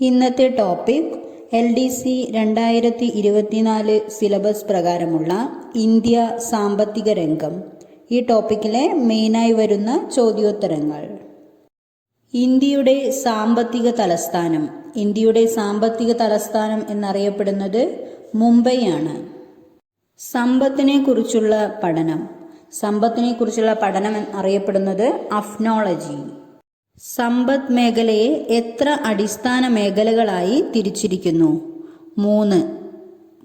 ഇന്നത്തെ topic L D C രണ്ടായിരത്തി ഇരുപത്തിനാല് സിലബസ് പ്രകാരമുള്ള ഇന്ത്യ സാമ്പത്തിക രംഗം. ഈ ടോപ്പിക്കിലെ മെയിനായി വരുന്ന ചോദ്യോത്തരങ്ങൾ. ഇന്ത്യയുടെ സാമ്പത്തിക തലസ്ഥാനം. ഇന്ത്യയുടെ സാമ്പത്തിക തലസ്ഥാനം എന്നറിയപ്പെടുന്നത് മുംബൈയാണ്. സമ്പത്തിനെ കുറിച്ചുള്ള പഠനം. സമ്പത്തിനെ കുറിച്ചുള്ള പഠനം അറിയപ്പെടുന്നത് അഫ്നോളജി. സമ്പദ് മേഖലയെ എത്ര അടിസ്ഥാന മേഖലകളായി തിരിച്ചിരിക്കുന്നു? മൂന്ന്.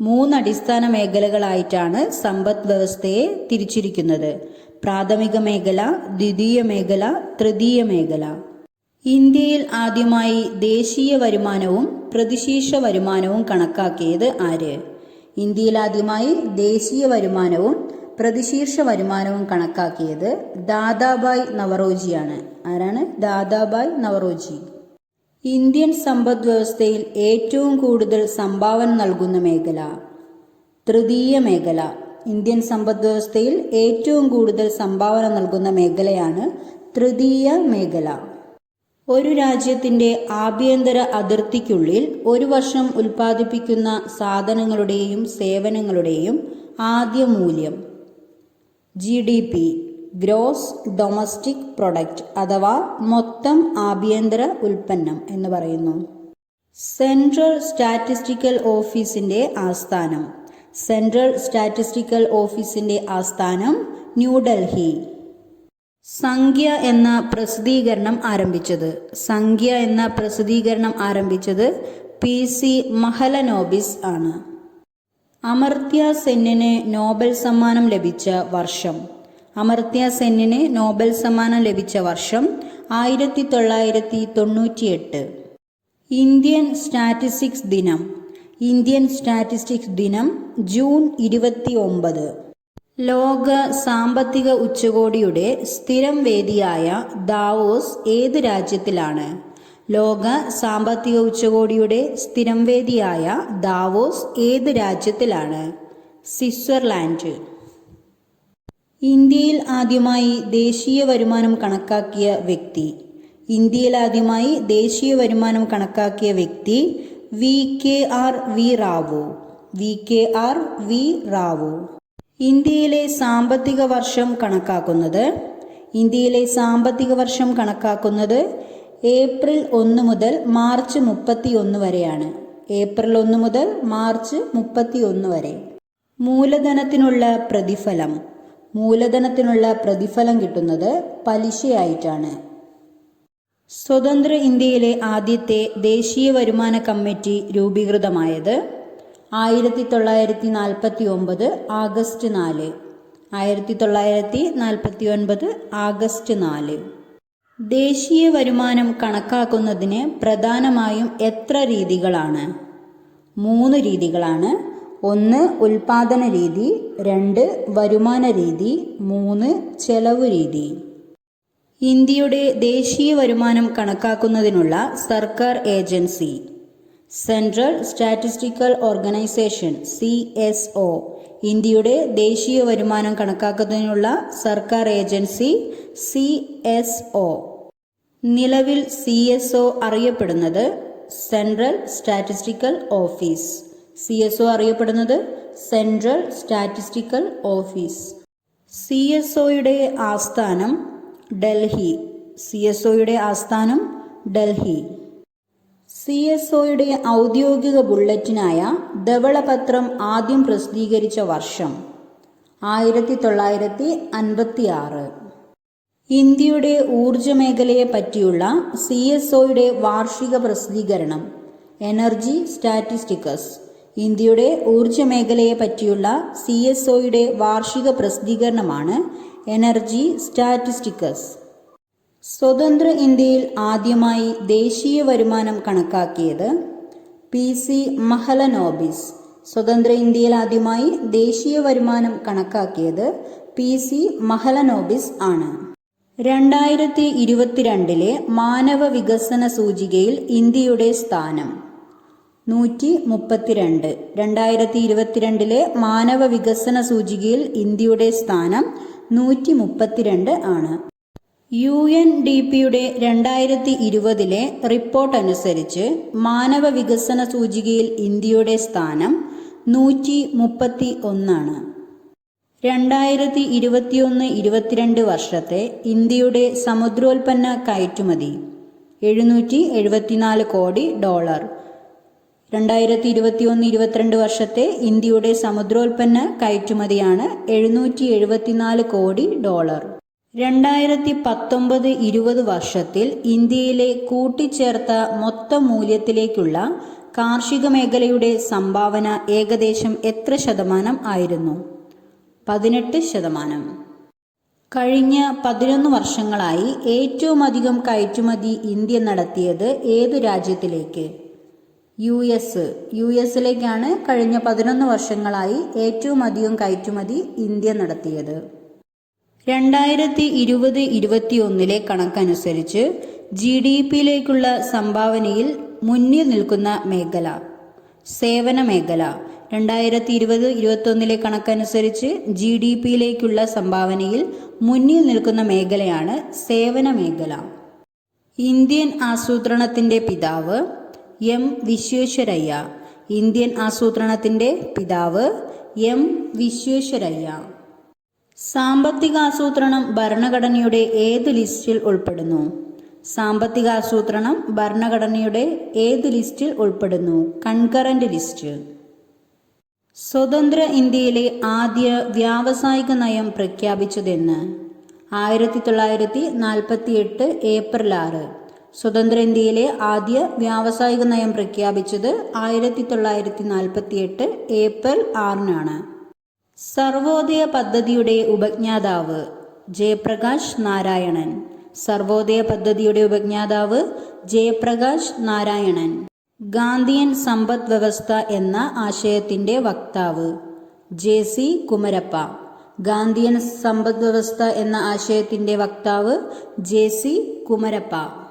മൂന്ന് അടിസ്ഥാന മേഖലകളായിട്ടാണ് സമ്പദ് വ്യവസ്ഥയെ തിരിച്ചിരിക്കുന്നത്. പ്രാഥമിക മേഖല ദ്വിതീയ മേഖല തൃതീയ മേഖല. ഇന്ത്യയിൽ ആദ്യമായി ദേശീയ വരുമാനവും പ്രതിശീർഷ വരുമാനവും കണക്കാക്കിയത് ആര്? ഇന്ത്യയിൽ ആദ്യമായി ദേശീയ വരുമാനവും പ്രതിശീർഷ വരുമാനവും കണക്കാക്കിയത് ദാദാബായ് നവറോജിയാണ്. ആരാണ്? ദാദാബായ് നവറോജി. ഇന്ത്യൻ സമ്പദ് വ്യവസ്ഥയിൽ ഏറ്റവും കൂടുതൽ സംഭാവന നൽകുന്ന മേഖല തൃതീയ മേഖല. ഇന്ത്യൻ സമ്പദ് വ്യവസ്ഥയിൽ ഏറ്റവും കൂടുതൽ സംഭാവന നൽകുന്ന മേഖലയാണ് തൃതീയ മേഖല. ഒരു രാജ്യത്തിന്റെ ആഭ്യന്തര അതിർത്തിക്കുള്ളിൽ ഒരു വർഷം ഉൽപ്പാദിപ്പിക്കുന്ന സാധനങ്ങളുടെയും സേവനങ്ങളുടെയും ആദ്യ മൂല്യം G D P gross domestic product അഥവാ മൊത്തം ആഭ്യന്തര ഉൽപ്പന്നം എന്ന് പറയുന്നു. സെൻട്രൽ സ്റ്റാറ്റിസ്റ്റിക്കൽ ഓഫീസിന്റെ ആസ്ഥാനം. സെൻട്രൽ സ്റ്റാറ്റിസ്റ്റിക്കൽ ഓഫീസിന്റെ ആസ്ഥാനം ന്യൂഡൽഹി സംഖ്യ എന്ന പ്രസിദ്ധീകരണം ആരംഭിച്ചത്. സംഖ്യ എന്ന പ്രസിദ്ധീകരണം ആരംഭിച്ചത് പി സി മഹലനോബിസ് ആണ്. അമർത്യ സെന്നിന് നോബൽ സമ്മാനം ലഭിച്ച വർഷം. അമർത്യ സെന്നിന് നോബൽ സമ്മാനം ലഭിച്ച വർഷം ആയിരത്തി തൊള്ളായിരത്തി തൊണ്ണൂറ്റിയെട്ട് ഇന്ത്യൻ സ്റ്റാറ്റിസ്റ്റിക്സ് ദിനം. ഇന്ത്യൻ സ്റ്റാറ്റിസ്റ്റിക്സ് ദിനം ജൂൺ ഇരുപത്തി ഒമ്പത് ലോക സാമ്പത്തിക ഉച്ചകോടിയുടെ സ്ഥിരം വേദിയായ ദാവോസ് ഏത് രാജ്യത്തിലാണ്? ലോക സാമ്പത്തിക ഉച്ചകോടിയുടെ സ്ഥിരം വേദിയായ ദാവോസ് ഏത് രാജ്യത്തിലാണ്? സ്വിറ്റ്സർലാൻഡ്. ഇന്ത്യയിൽ ആദ്യമായി ദേശീയ വരുമാനം കണക്കാക്കിയ വ്യക്തി. ഇന്ത്യയിൽ ആദ്യമായി ദേശീയ വരുമാനം കണക്കാക്കിയ വ്യക്തി V K R V Rao. V K R V Rao. ഇന്ത്യയിലെ സാമ്പത്തിക വർഷം കണക്കാക്കുന്നത്? ഇന്ത്യയിലെ സാമ്പത്തിക വർഷം കണക്കാക്കുന്നത് ഏപ്രിൽ ഒന്ന് മുതൽ മാർച്ച് മുപ്പത്തി ഒന്ന് വരെയാണ്. ഏപ്രിൽ ഒന്ന് മുതൽ മാർച്ച് മുപ്പത്തി ഒന്ന് വരെ. മൂലധനത്തിനുള്ള പ്രതിഫലം. മൂലധനത്തിനുള്ള പ്രതിഫലം കിട്ടുന്നത് പലിശയായിട്ടാണ്. സ്വതന്ത്ര ഇന്ത്യയിലെ ആദ്യത്തെ ദേശീയ വരുമാന കമ്മിറ്റി രൂപീകൃതമായത് ആയിരത്തി തൊള്ളായിരത്തി നാൽപ്പത്തി ഒമ്പത് ആഗസ്റ്റ് നാല്. ആയിരത്തി തൊള്ളായിരത്തി നാൽപ്പത്തി ഒൻപത് ആഗസ്റ്റ് നാല്. ദേശീയ വരുമാനം കണക്കാക്കുന്നതിന് പ്രധാനമായും എത്ര രീതികളാണ്? മൂന്ന് രീതികളാണ്. ഒന്ന് ഉൽപാദന രീതി. രണ്ട് വരുമാന രീതി. മൂന്ന് ചെലവ് രീതി. ഇന്ത്യയുടെ ദേശീയ വരുമാനം കണക്കാക്കുന്നതിനുള്ള സർക്കാർ agency. Central statistical organisation C S O. ഇന്ത്യയുടെ ദേശീയ വരുമാനം കണക്കാക്കുന്നതിനുള്ള സർക്കാർ ഏജൻസി സി എസ് ഒ. നിലവിൽ സി എസ് ഒ അറിയപ്പെടുന്നത് central statistical office C S O അറിയപ്പെടുന്നത് central statistical office C S ഒയുടെ ആസ്ഥാനം ഡൽഹി. സി എസ് ഒയുടെ ആസ്ഥാനം ഡൽഹി. സി എസ് ഒയുടെ ഔദ്യോഗിക ബുള്ളറ്റിനായ ധവളപത്രം ആദ്യം പ്രസിദ്ധീകരിച്ച വർഷം ആയിരത്തി തൊള്ളായിരത്തി അൻപത്തി ആറ് ഇന്ത്യയുടെ ഊർജ മേഖലയെ പറ്റിയുള്ള സി എസ് ഒയുടെ വാർഷിക പ്രസിദ്ധീകരണം എനർജി സ്റ്റാറ്റിസ്റ്റിക്കസ് ഇന്ത്യയുടെ ഊർജ മേഖലയെ പറ്റിയുള്ള സി എസ് ഒയുടെ വാർഷിക പ്രസിദ്ധീകരണമാണ് എനർജി സ്റ്റാറ്റിസ്റ്റിക്കസ് സ്വതന്ത്ര ഇന്ത്യയിൽ ആദ്യമായി ദേശീയ വരുമാനം കണക്കാക്കിയത് പി സി മഹലനോബിസ്. സ്വതന്ത്ര ഇന്ത്യയിൽ ആദ്യമായി ദേശീയ വരുമാനം കണക്കാക്കിയത് പി സി മഹലനോബിസ് ആണ്. രണ്ടായിരത്തി ഇരുപത്തിരണ്ടിലെ മാനവ വികസന സൂചികയിൽ ഇന്ത്യയുടെ സ്ഥാനം. നൂറ്റി മുപ്പത്തിരണ്ട് രണ്ടായിരത്തി ഇരുപത്തിരണ്ടിലെ മാനവ വികസന സൂചികയിൽ ഇന്ത്യയുടെ സ്ഥാനം നൂറ്റി മുപ്പത്തിരണ്ട് ആണ്. യു എൻ ഡി പിയുടെ രണ്ടായിരത്തി ഇരുപതിലെ റിപ്പോർട്ട് അനുസരിച്ച് മാനവ വികസന സൂചികയിൽ ഇന്ത്യയുടെ സ്ഥാനം നൂറ്റി മുപ്പത്തി ഒന്നാണ് രണ്ടായിരത്തി ഇരുപത്തിയൊന്ന് ഇരുപത്തിരണ്ട് വർഷത്തെ ഇന്ത്യയുടെ സമുദ്രോൽപ്പന്ന കയറ്റുമതി. എഴുന്നൂറ്റി എഴുപത്തിനാല് കോടി ഡോളർ. രണ്ടായിരത്തി ഇരുപത്തിയൊന്ന് ഇരുപത്തിരണ്ട് വർഷത്തെ ഇന്ത്യയുടെ സമുദ്രോൽപ്പന്ന കയറ്റുമതിയാണ് എഴുന്നൂറ്റി എഴുപത്തിനാല് കോടി ഡോളർ. രണ്ടായിരത്തി പത്തൊമ്പത് ഇരുപത് വർഷത്തിൽ ഇന്ത്യയിലെ കൂട്ടിച്ചേർത്ത മൊത്ത മൂല്യത്തിലേക്കുള്ള കാർഷിക മേഖലയുടെ സംഭാവന ഏകദേശം എത്ര ശതമാനം ആയിരുന്നു? പതിനെട്ട് ശതമാനം. കഴിഞ്ഞ പതിനൊന്ന് വർഷങ്ങളായി ഏറ്റവും അധികം കയറ്റുമതി ഇന്ത്യ നടത്തിയത് ഏതു രാജ്യത്തിലേക്ക്? U S. യു എസിലേക്കാണ് കഴിഞ്ഞ പതിനൊന്ന് വർഷങ്ങളായി ഏറ്റവും അധികം കയറ്റുമതി ഇന്ത്യ നടത്തിയത്. രണ്ടായിരത്തി ഇരുപത് ഇരുപത്തിയൊന്നിലെ കണക്കനുസരിച്ച് ജി ഡി പിയിലേക്കുള്ള സംഭാവനയിൽ മുന്നിൽ നിൽക്കുന്ന മേഖല സേവന മേഖല. രണ്ടായിരത്തി ഇരുപത് ഇരുപത്തൊന്നിലെ കണക്കനുസരിച്ച് ജി ഡി പിയിലേക്കുള്ള സംഭാവനയിൽ മുന്നിൽ നിൽക്കുന്ന മേഖലയാണ് സേവന മേഖല. ഇന്ത്യൻ ആസൂത്രണത്തിന്റെ പിതാവ് എം വിശ്വേശ്വരയ്യ. ഇന്ത്യൻ ആസൂത്രണത്തിന്റെ പിതാവ് എം വിശ്വേശ്വരയ്യ. സാമ്പത്തിക ആസൂത്രണം ഭരണഘടനയുടെ ഏത് ലിസ്റ്റിൽ ഉൾപ്പെടുന്നു? സാമ്പത്തിക ആസൂത്രണം ഭരണഘടനയുടെ ഏത് ലിസ്റ്റിൽ ഉൾപ്പെടുന്നു? Concurrent list. സ്വതന്ത്ര ഇന്ത്യയിലെ ആദ്യ വ്യാവസായിക നയം പ്രഖ്യാപിച്ചതെന്ന് ആയിരത്തി തൊള്ളായിരത്തി നാൽപ്പത്തി എട്ട് ഏപ്രിൽ ആറ്. സ്വതന്ത്ര ഇന്ത്യയിലെ ആദ്യ വ്യാവസായിക നയം പ്രഖ്യാപിച്ചത് ആയിരത്തി തൊള്ളായിരത്തി നാൽപ്പത്തി എട്ട് ഏപ്രിൽ ആറിനാണ്. സർവോദയ പദ്ധതിയുടെ ഉപജ്ഞാതാവ് ജയപ്രകാശ് നാരായണൻ. സർവോദയ പദ്ധതിയുടെ ഉപജ്ഞാതാവ് ജയപ്രകാശ് നാരായണൻ. ഗാന്ധിയൻ സമ്പദ് വ്യവസ്ഥ എന്ന ആശയത്തിന്റെ വക്താവ് ജെ സി കുമരപ്പ. ഗാന്ധിയൻ സമ്പദ് വ്യവസ്ഥ എന്ന ആശയത്തിന്റെ വക്താവ് ജെ സി കുമരപ്പ.